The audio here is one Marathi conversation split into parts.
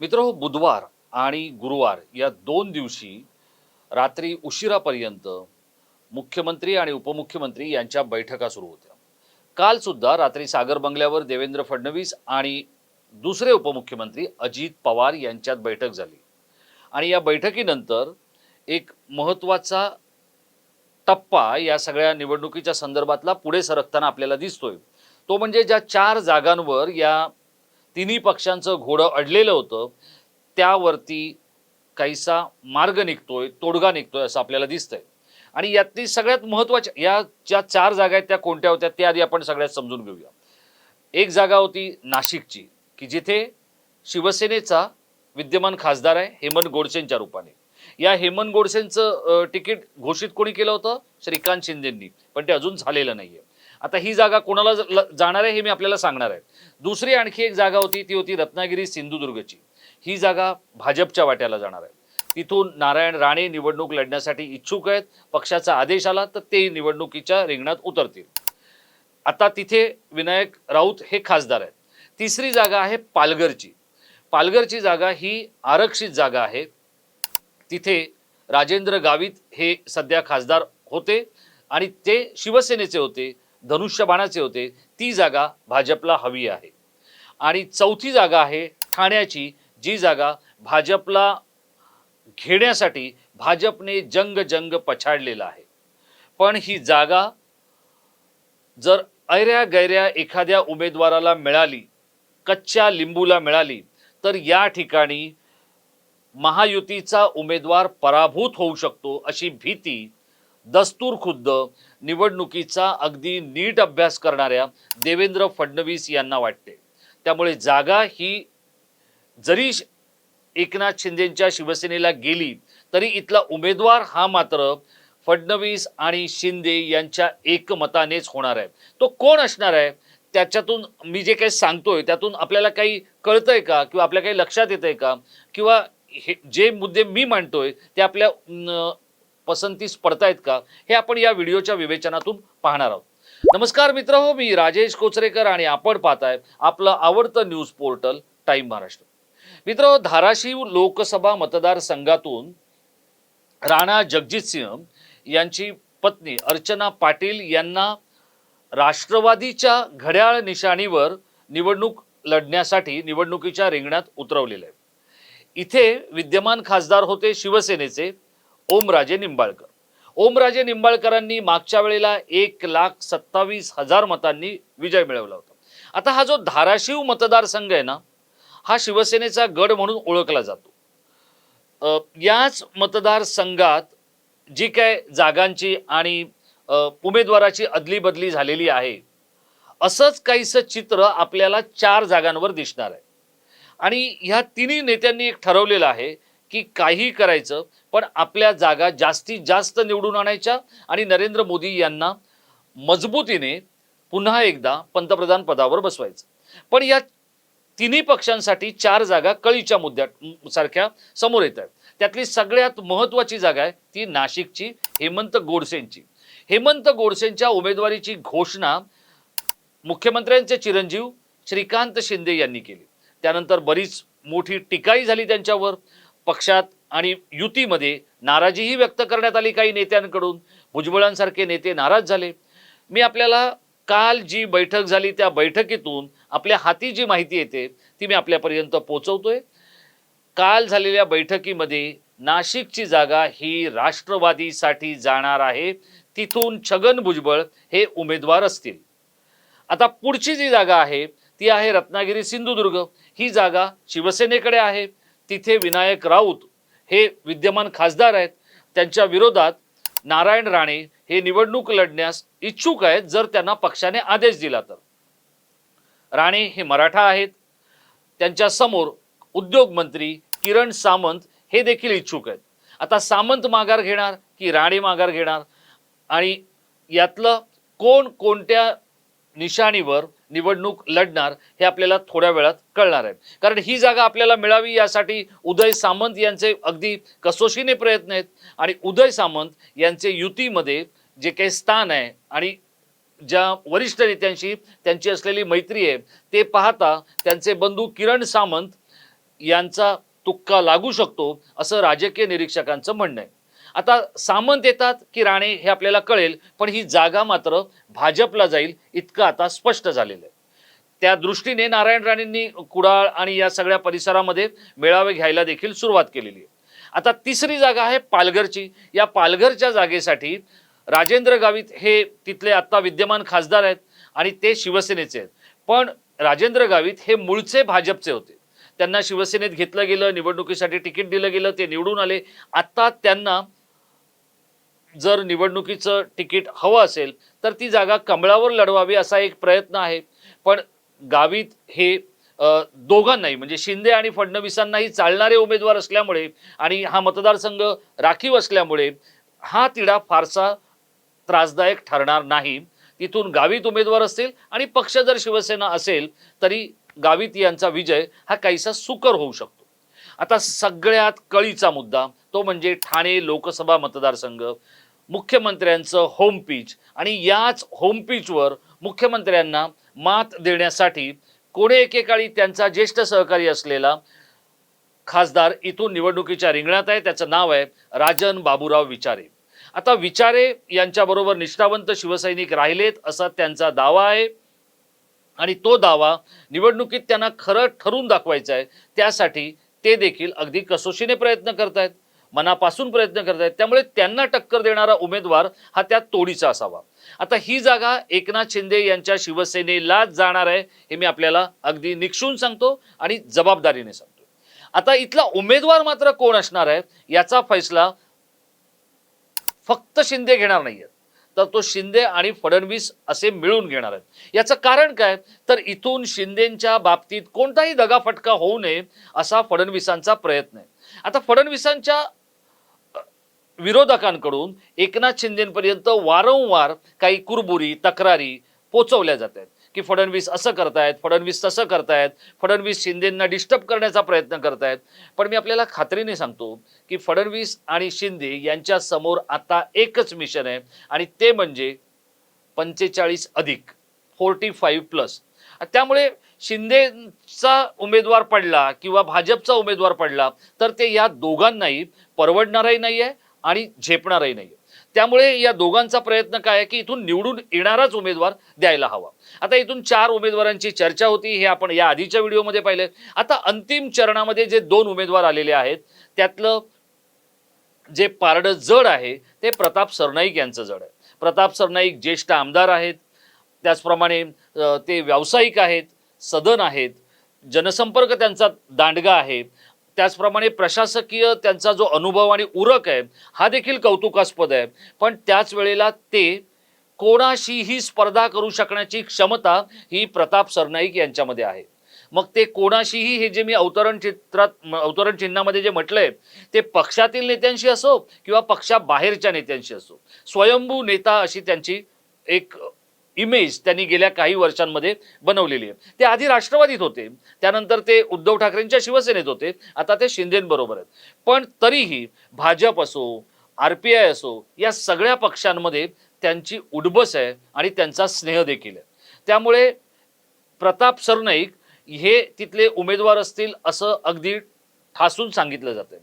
मित्र हो बुधवार आणि गुरुवार या दोन दिवशी रात्री उशिरापर्यंत मुख्यमंत्री आणि उपमुख्यमंत्री यांच्या बैठका सुरू होत्या. काल सुद्धा रात्री सागर बंगल्यावर देवेंद्र फडणवीस आणि दुसरे उपमुख्यमंत्री अजित पवार यांच्यात बैठक झाली. आणि या बैठकीनंतर एक महत्त्वाचा टप्पा या सगळ्या निवडणुकीच्या संदर्भातला पुढे सरकताना आपल्याला दिसतोय. तो म्हणजे ज्या चार जागांवर या तिन्ही पक्षांचं घोडं अडलेलं होतं. त्यावरती काहीसा मार्ग निघतोय तोडगा निघतोय असं आपल्याला दिसतंय. आणि यातली सगळ्यात महत्त्वाच्या या ज्या चार जागा आहेत त्या कोणत्या होत्या त्या आधी आपण सगळ्यात समजून घेऊया. एक जागा होती नाशिकची की जिथे शिवसेनेचा विद्यमान खासदार आहे हेमंत गोडसेंच्या रूपाने. या हेमंत गोडसेंचं तिकीट घोषित कोणी केलं होतं? श्रीकांत शिंदेंनी. पण ते अजून झालेलं नाहीये. आता ही जागा कोणाला ल- जाणार आहे हे मी आपल्याला सांगणार आहे. दुसरी आणखी एक जागा होती ती होती रत्नागिरी सिंधुदुर्गची. ही जागा भाजपच्या वाट्याला जाणार आहे. तिथून नारायण राणे निवडणूक लढण्यासाठी इच्छुक आहेत. पक्षाचा आदेश आला तर ते निवडणुकीच्या रिंगणात उतरतील. आता तिथे विनायक राऊत हे खासदार आहेत. तिसरी जागा आहे पालघरची. पालघरची जागा ही आरक्षित जागा आहे. तिथे राजेंद्र गावित हे सध्या खासदार होते आणि ते शिवसेनेचे होते. धनुष्यबाणाचे होते ती जागा भाजपला हवी आहे. आणि चौथी जागा आहे ठाण्याची जी जागा भाजपला घेण्यासाठी भाजपने जंग जंग पछाडलेला आहे. पण ही जागा जर ऐऱ्या गैऱ्या एखाद्या उमेदवाराला मिळाली कच्च्या लिंबूला मिळाली तर या ठिकाणी महायुतीचा उमेदवार पराभूत होऊ शकतो अशी भीती दस्तूर खुद्द निवडणुकीचा अगदी नीट अभ्यास करणाऱ्या देवेंद्र फडणवीस यांना वाटते. त्यामुळे जागा ही जरी एकनाथ शिंदेच्या शिवसेनेला गेली तरी इथला उमेदवार हा मात्र फडणवीस आणि शिंदे यांच्या एकमतानेच होणार आहे. तो कोण असणार आहे? त्याच्यातून मी जे काही सांगतोय त्यातून आपल्याला काही कळतंय का? किंवा आपल्या काही लक्षात येतंय का? किंवा हे जे मुद्दे मी मांडतोय ते आपल्या न, पसंतीस पडतायत का? हे आपण या व्हिडिओच्या विवेचनातून पाहणार आहोत. नमस्कार मित्र हो मी राजेश कोचरेकर आणि आपण पाहताय आपलं आवडतं न्यूज पोर्टल टाइम महाराष्ट्र. मित्र हो, धाराशिव लोकसभा मतदारसंघातून राणा जगजित सिंह यांची पत्नी अर्चना पाटील यांना राष्ट्रवादीच्या घड्याळ निशाणीवर निवडणूक लढण्यासाठी निवडणुकीच्या रिंगणात उतरवलेलं आहे. इथे विद्यमान खासदार होते शिवसेनेचे ओमराजे निंबाळकर. ओमराजे निंबाळकरांनी मागच्या वेळेला एक लाख सत्तावीस हजार मतांनी विजय मिळवला होता. आता हा जो धाराशिव मतदारसंघ आहे ना हा शिवसेनेचा गड म्हणून ओळखला जातो. याच मतदारसंघात जी काय जागांची आणि उमेदवाराची अदली बदली झालेली आहे असंच काहीसं चित्र आपल्याला चार जागांवर दिसणार आहे. आणि ह्या तिन्ही नेत्यांनी एक ठरवलेलं आहे की काही करायचं पण आपल्या जागा जास्तीत जास्त निवडून आणायच्या आणि नरेंद्र मोदी यांना मजबूतीने पुन्हा एकदा पंतप्रधान पदावर बसवायचं. पण या तिन्ही पक्षांसाठी चार जागा कळीच्या मुद्द्या सारख्या समोर येत आहेत. त्यातली सगळ्यात महत्त्वाची जागा आहे ती नाशिकची हेमंत गोडसेंची. हेमंत गोडसेंच्या उमेदवारीची घोषणा मुख्यमंत्र्यांचे चिरंजीव श्रीकांत शिंदे यांनी केली. त्यानंतर बरीच मोठी टीकाही झाली त्यांच्यावर. पक्षात आणि युतीमध्ये नाराजीही व्यक्त करण्यात आली काही नेत्यांकडून. भुजबळांसारखे नेते नाराज झाले. मी आपल्याला काल जी बैठक झाली त्या बैठकीतून आपल्या हाती जी माहिती येते ती मी आपल्यापर्यंत पोचवतोय. काल झालेल्या बैठकीमध्ये नाशिकची जागा ही राष्ट्रवादीसाठी जाणार आहे. तिथून छगन भुजबळ हे उमेदवार असतील. आता पुढची जी जागा आहे ती आहे रत्नागिरी सिंधुदुर्ग. ही जागा शिवसेनेकडे आहे. तिथे विनायक राऊत हे विद्यमान खासदार आहेत. त्यांच्या विरोधात नारायण राणे हे निवडणूक लढण्यास इच्छुक आहेत जर त्यांना पक्षाने आदेश दिला तर. राणे हे मराठा आहेत. त्यांच्यासमोर उद्योग मंत्री किरण सामंत हे देखील इच्छुक आहेत. आता सामंत माघार घेणार की राणे माघार घेणार? आणि यातलं कोण कोणत्या निशाणीवर निवडणूक लढणार हे आपल्याला थोड्या वेळात कळणार आहे. कारण ही जागा आपल्याला मिळावी यासाठी उदय सामंत यांचे अगदी कसोशीने प्रयत्न आहेत आणि उदय सामंत यांचे युतीमध्ये जे काही स्थान आहे आणि ज्या वरिष्ठ नेत्यांशी त्यांची असलेली मैत्री आहे ते पाहता त्यांचे बंधू किरण सामंत यांचा तुक्का लागू शकतो असं राजकीय निरीक्षकांचं म्हणणं आहे. आता सामंत येतात की राणे हे आपल्याला कळेल पण ही जागा मात्र भाजपला जाईल इतकं आता स्पष्ट झालेलं आहे. त्या दृष्टीने नारायण राणेंनी कुडाळ आणि या सगळ्या परिसरामध्ये मेळावे घ्यायला देखील सुरुवात केलेली आहे. आता तिसरी जागा आहे पालघरची. या पालघरच्या जागेसाठी राजेंद्र गावित हे तिथले आत्ता विद्यमान खासदार आहेत आणि ते शिवसेनेचे आहेत. पण राजेंद्र गावित हे मूळचे भाजपचे होते. त्यांना शिवसेनेत घेतलं गेलं निवडणुकीसाठी तिकीट दिलं गेलं ते निवडून आले. आता त्यांना जर निवडणुकीचं तिकीट हवं असेल तर ती जागा कमळावर लढवावी असा एक प्रयत्न आहे. पण गावीत हे दोघांनाही म्हणजे शिंदे आणि फडणवीसांनाही चालणारे उमेदवार असल्यामुळे आणि हा मतदारसंघ राखीव असल्यामुळे हा तिढा फारसा त्रासदायक ठरणार नाही. तिथून गावीत उमेदवार असतील आणि पक्ष जर शिवसेना असेल तरी गावीत यांचा विजय हा काहीसा सुकर होऊ शकतो. आता सगळ्यात कळीचा मुद्दा तो म्हणजे ठाणे लोकसभा मतदारसंघ. मुख्यमंत्र्यांचं होम पिच आणि याच होम पिचवर मुख्यमंत्र्यांना मात देण्यासाठी कोणे एकेकाळी त्यांचा ज्येष्ठ सहकारी असलेला खासदार इथून निवडणुकीच्या रिंगणात आहे. त्याचं नाव आहे राजन बाबूराव विचारे. आता विचारे यांच्याबरोबर निष्ठावंत शिवसैनिक राहिलेत असा त्यांचा दावा आहे. आणि तो दावा निवडणुकीत त्यांना खरं ठरून दाखवायचा आहे. त्यासाठी ते देखील अगदी कसोशीने प्रयत्न करत आहेत मनापासून प्रयत्न करत आहेत. त्यामुळे त्यांना टक्कर देणारा उमेदवार हा त्या तोडीचा असावा. आता ही जागा एकनाथ शिंदे यांच्या शिवसेनेलाच जाणार आहे हे मी आपल्याला अगदी निक्षून सांगतो आणि जबाबदारीने सांगतो. आता इथला उमेदवार मात्र कोण असणार आहे याचा फैसला फक्त शिंदे घेणार नाहीयेत तर तो शिंदे आणि फडणवीस असे मिळून घेणार आहेत. याचं कारण काय? तर इथून शिंदेच्या बाबतीत कोणताही दगाफटका होऊ नये असा फडणवीसांचा प्रयत्न आहे. आता फडणवीसांच्या विरोधकांकडून एकनाथ शिंदेपर्यंत वारंवार काही कुरबुरी तक्रारी पोचवल्या जात आहेत की फडणवीस असं करतायत फडणवीस तसं करतायत फडणवीस शिंदेंना डिस्टर्ब करण्याचा प्रयत्न करतायत. पण मी आपल्याला खात्रीने सांगतो की फडणवीस आणि शिंदे यांच्या समोर आता एकच मिशन आहे आणि ते म्हणजे पंचेचाळीस अधिक फोर्टी फाईव्ह प्लस त्यामुळे शिंदेचा उमेदवार पडला किंवा भाजपचा उमेदवार पडला तर ते या दोघांनाही परवडणारही नाही आहे आणि झेपणारही नाही त्यामुळे या दोघांचा प्रयत्न काय आहे की इथून निवडून येणाराच उमेदवार द्यायला हवा. आता इथून चार उमेदवारांची चर्चा होती हे आपण या आधीच्या व्हिडिओमध्ये पाहिलं आता अंतिम चरणामध्ये जे दोन उमेदवार आलेले आहेत त्यातलं जे पारडं जड आहे ते प्रताप सरनाईक यांचं जड आहे. प्रताप सरनाईक ज्येष्ठ आमदार आहेत त्याचप्रमाणे ते व्यावसायिक आहेत सदन आहेत जनसंपर्क त्यांचा दांडगा आहे त्याचप्रमाणे प्रशासकीय त्यांचा जो अनुभव आणि उरक आहे हा देखील कौतुकास्पद आहे. पण त्याच वेळेला ते कोणाशीही स्पर्धा करू शकण्याची क्षमता ही प्रताप सरनाईक यांच्यामध्ये आहे. मग ते कोणाशीही हे जे मी अवतरण चित्रात अवतरण चिन्हामध्ये जे म्हटलंय ते पक्षातील नेत्यांशी असो किंवा पक्षाबाहेरच्या नेत्यांशी असो स्वयंभू नेता अशी त्यांची एक इमेज त्यांनी गेल्या काही वर्षांमध्ये बनवलेली आहे. ते आधी राष्ट्रवादीत होते. त्यानंतर ते उद्धव ठाकरेंच्या शिवसेनेत होते. आता ते शिंदेबरोबर आहेत. पण तरीही भाजप असो आर पी आय असो या सगळ्या पक्षांमध्ये त्यांची उडबस आहे आणि त्यांचा स्नेह देखील आहे. त्यामुळे प्रताप सरनाईक हे तिथले उमेदवार असतील असं अगदी ठासून सांगितलं जातं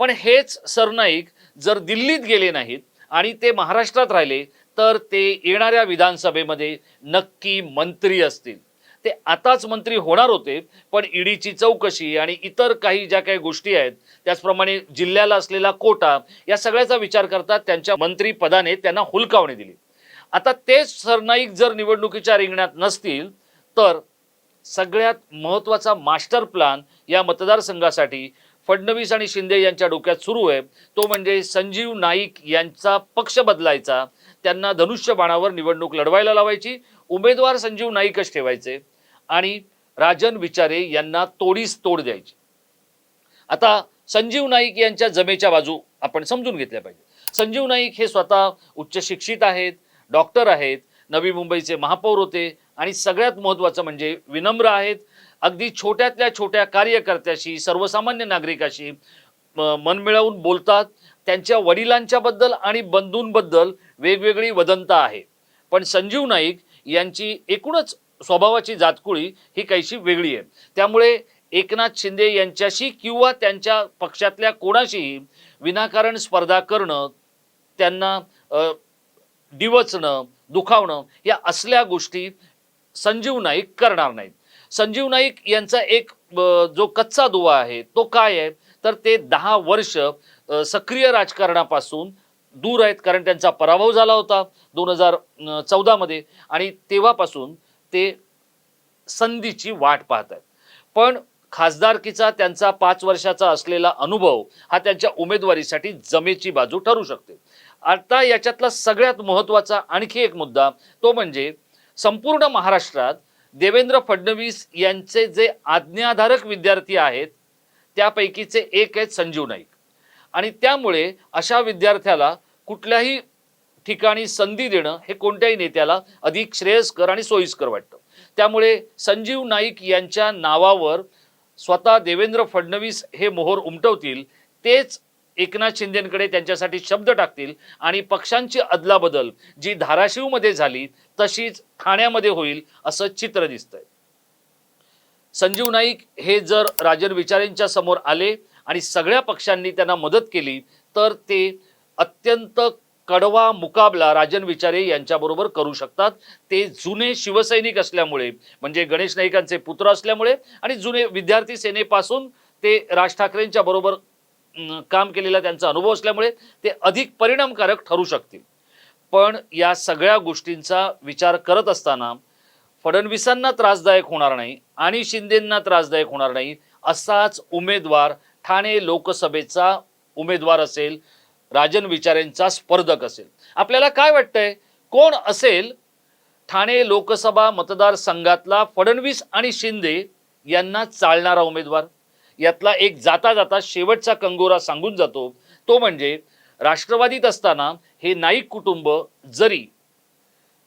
पण हेच सरनाईक जर दिल्लीत गेले नाहीत आणि ते महाराष्ट्रात राहिले तर ते येणाऱ्या विधानसभेमध्ये नक्की मंत्री असतील. ते आताच मंत्री होणार होते पण ईडीची चौकशी आणि इतर काही ज्या काही गोष्टी आहेत त्याचप्रमाणे जिल्ह्याला असलेला कोटा या सगळ्याचा विचार करता त्यांच्या मंत्रीपदाने त्यांना हुलकावणी दिली. आता तेच सरनाईक जर निवडणुकीच्या रिंगणात नसतील तर सगळ्यात महत्त्वाचा मास्टर प्लान या मतदारसंघासाठी फडणवीस आणि शिंदे यांच्या डोक्यात सुरू आहे. तो म्हणजे संजीव नाईक यांचा पक्ष बदलायचा त्यांना धनुष्यबाणावर निवडणूक लढवायला लावायची उमेदवार संजीव नाईकच ठेवायचे आणि राजन विचारे यांना तोडीस तोड द्यायची. आता संजीव नाईक यांच्या जमेच्या बाजू आपण समजून घेतल्या पाहिजे. संजीव नाईक हे स्वतः उच्च शिक्षित आहेत डॉक्टर आहेत नवी मुंबईचे महापौर होते आणि सगळ्यात महत्त्वाचं म्हणजे विनम्र आहेत. अगदी छोट्यातल्या छोट्या कार्यकर्त्याशी सर्वसामान्य नागरिकाशी मन मिळवून बोलतात. त्यांच्या वडिलांच्या बद्दल आणि बंधूंबद्दल वेगवेगळी वदंता आहे. पण संजीव नाईक यांची एकूणच स्वभावाची जातकुळी ही काहीशी वेगळी आहे. त्यामुळे एकनाथ शिंदे यांच्याशी किंवा त्यांच्या पक्षातल्या कोणाशीही विनाकारण स्पर्धा करणं त्यांना डिवचणं दुखावणं या असल्या गोष्टी संजीव नाईक करणार नाहीत. संजीव नाईक यांचा एक जो कच्चा दुवा आहे तो काय आहे? तर ते दहा वर्ष सक्रिय राजकारणापासून दूर आहेत कारण त्यांचा पराभव झाला होता दोन हजार चौदामध्ये आणि तेव्हापासून ते संधीची वाट पाहत आहेत. पण खासदारकीचा त्यांचा पाच वर्षाचा असलेला अनुभव हा त्यांच्या उमेदवारीसाठी जमेची बाजू ठरू शकते. आता याच्यातला सगळ्यात महत्त्वाचा आणखी एक मुद्दा तो म्हणजे संपूर्ण महाराष्ट्रात देवेंद्र फडणवीस यांचे जे आज्ञाधारक विद्यार्थी आहेत त्यापैकीचे एक आहेत संजीव नाईक. आणि त्यामुळे अशा विद्यार्थ्याला कुठल्याही ठिकाणी संधी देणं हे कोणत्याही नेत्याला अधिक श्रेयस्कर आणि सोयीस्कर वाटतं. त्यामुळे संजीव नाईक यांच्या नावावर स्वतः देवेंद्र फडणवीस हे मोहर उमटवतील तेच एकनाथ शिंदेकडे त्यांच्यासाठी शब्द टाकतील आणि पक्षांची अदलाबदल जी धाराशिवमध्ये झाली तशीच ठाण्यामध्ये होईल असं चित्र दिसतंय. संजीव नाईक हे जर राजन विचारेंच्या समोर आले आणि सगळ्या पक्षांनी त्यांना मदत केली तर ते अत्यंत कडवा मुकाबला राजन विचारे यांच्याबरोबर करू शकतात. ते जुने शिवसैनिक असल्यामुळे म्हणजे गणेश नाईकांचे पुत्र असल्यामुळे आणि जुने विद्यार्थी सेनेपासून ते राज ठाकरेंच्या बरोबर काम केलेला त्यांचा अनुभव असल्यामुळे ते अधिक परिणामकारक ठरू शकतील. पण या सगळ्या गोष्टींचा विचार करत असताना फडणवीसांना त्रासदायक होणार नाही आणि शिंदेंना त्रासदायक होणार नाही असाच उमेदवार ठाणे लोकसभेचा उमेदवार असेल राजन विचारेंचा स्पर्धक असेल. आपल्याला काय वाटतंय? कोण असेल? ठाणे लोकसभा मतदारसंघातला फडणवीस आणि शिंदे यांना चालणारा उमेदवार. यातला एक जाता जाता शेवटचा कंगोरा सांगून जातो. तो म्हणजे राष्ट्रवादीत असताना हे नाईक कुटुंब जरी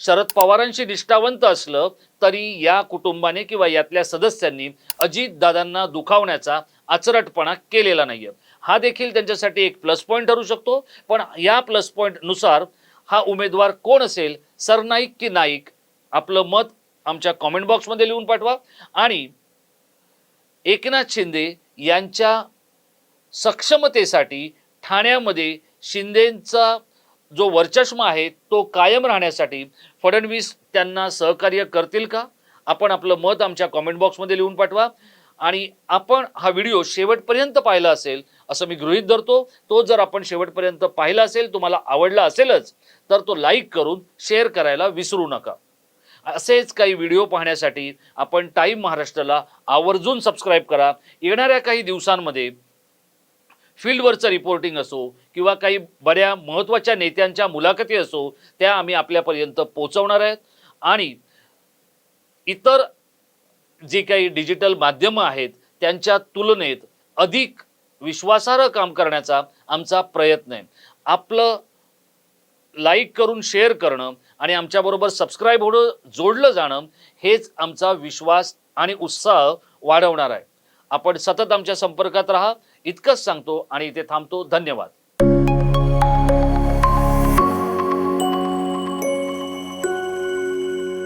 शरद पवारांशी निष्ठावंत असलं तरी या कुटुंबाने किंवा यातल्या सदस्यांनी अजितदादांना दुखावण्याचा आचरटपणा केलेला नाहीये. हा देखील त्यांच्यासाठी एक प्लस पॉईंट ठरू शकतो. पण या प्लस पॉईंटनुसार हा उमेदवार कोण असेल सरनाईक की नाईक आपलं मत आमच्या कॉमेंट बॉक्समध्ये लिहून पाठवा. आणि एकनाथ शिंदे यांच्या सक्षमतेसाठी ठाण्यामध्ये शिंदेंचा जो वर्चस्व आहे तो कायम राहण्यासाठी फडणवीस त्यांना सहकार्य करतील का? आपण आपलं मत आमच्या कॉमेंट बॉक्समध्ये लिहून पाठवा. आणि आपण हा व्हिडिओ शेवटपर्यंत पाहिला असेल असं मी गृहीत धरतो. तो जर आपण शेवटपर्यंत पाहिला असेल तुम्हाला आवडला असेलच तर तो लाईक करून शेअर करायला विसरू नका. असेच काही व्हिडिओ पाहण्यासाठी आपण टाईम महाराष्ट्राला आवर्जून सबस्क्राईब करा. येणाऱ्या काही दिवसांमध्ये फील्डवरचं रिपोर्टिंग असो किंवा काही बऱ्या महत्त्वाच्या नेत्यांच्या मुलाखती असो त्या आम्ही आपल्यापर्यंत पोहोचवणार आहेत. आणि इतर जी काही डिजिटल माध्यमं आहेत त्यांच्या तुलनेत अधिक विश्वासार्ह काम करण्याचा आमचा प्रयत्न आहे. आपलं लाईक करून शेअर करणं आणि आमच्याबरोबर सबस्क्राईब होणं जोडलं जाणं हेच आमचा विश्वास आणि उत्साह वाढवणार आहे. आपण सतत आमच्या संपर्कात राहा. इतकंच सांगतो आणि इथे थांबतो. धन्यवाद.